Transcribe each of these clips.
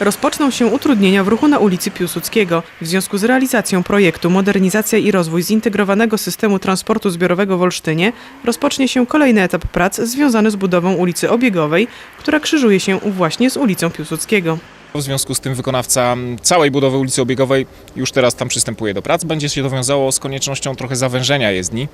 Rozpoczną się utrudnienia w ruchu na ulicy Piłsudskiego. W związku z realizacją projektu Modernizacja i rozwój zintegrowanego systemu transportu zbiorowego w Olsztynie rozpocznie się kolejny etap prac związany z budową ulicy Obiegowej, która krzyżuje się właśnie z ulicą Piłsudskiego. W związku z tym wykonawca całej budowy ulicy Obiegowej już teraz tam przystępuje do prac. Będzie się to wiązało z koniecznością trochę zawężenia jezdni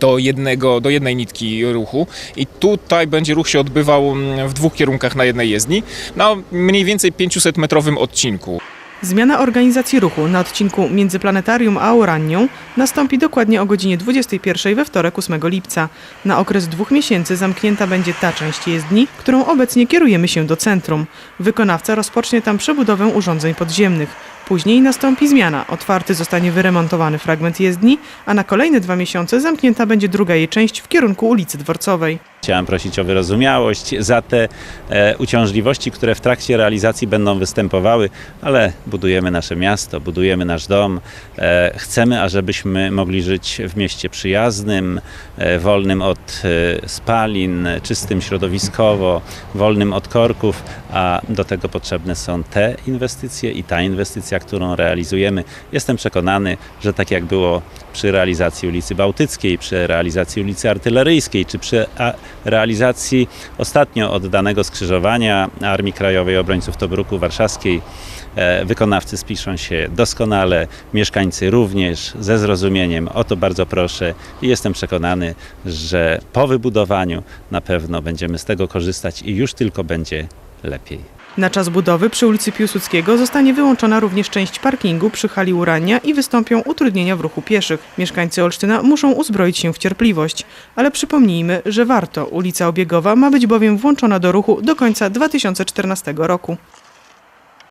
do, jednego, do jednej nitki ruchu i tutaj będzie ruch się odbywał mm, w dwóch kierunkach na jednej jezdni na mniej więcej 500 metrowym odcinku. Zmiana organizacji ruchu na odcinku między Planetarium a Oranią nastąpi dokładnie o godzinie 21 we wtorek 8 lipca. Na okres dwóch miesięcy zamknięta będzie ta część jezdni, którą obecnie kierujemy się do centrum. Wykonawca rozpocznie tam przebudowę urządzeń podziemnych. Później nastąpi zmiana. Otwarty zostanie wyremontowany fragment jezdni, a na kolejne dwa miesiące zamknięta będzie druga jej część w kierunku ulicy Dworcowej. Chciałem prosić o wyrozumiałość za te e, uciążliwości, które w trakcie realizacji będą występowały, ale budujemy nasze miasto, budujemy nasz dom. E, chcemy, ażebyśmy mogli żyć w mieście przyjaznym, e, wolnym od spalin, czystym środowiskowo, wolnym od korków, a do tego potrzebne są te inwestycje i ta inwestycja, którą realizujemy. Jestem przekonany, że tak jak było przy realizacji ulicy Bałtyckiej, przy realizacji ulicy Artyleryjskiej, czy przy realizacji ostatnio oddanego skrzyżowania Armii Krajowej Obrońców Tobruku Warszawskiej, e, wykonawcy spiszą się doskonale, mieszkańcy również ze zrozumieniem. O to bardzo proszę i jestem przekonany, że po wybudowaniu na pewno będziemy z tego korzystać i już tylko będzie lepiej. Na czas budowy przy ulicy Piłsudskiego zostanie wyłączona również część parkingu przy hali Urania i wystąpią utrudnienia w ruchu pieszych. Mieszkańcy Olsztyna muszą uzbroić się w cierpliwość, ale przypomnijmy, że warto. Ulica Obiegowa ma być bowiem włączona do ruchu do końca 2014 roku.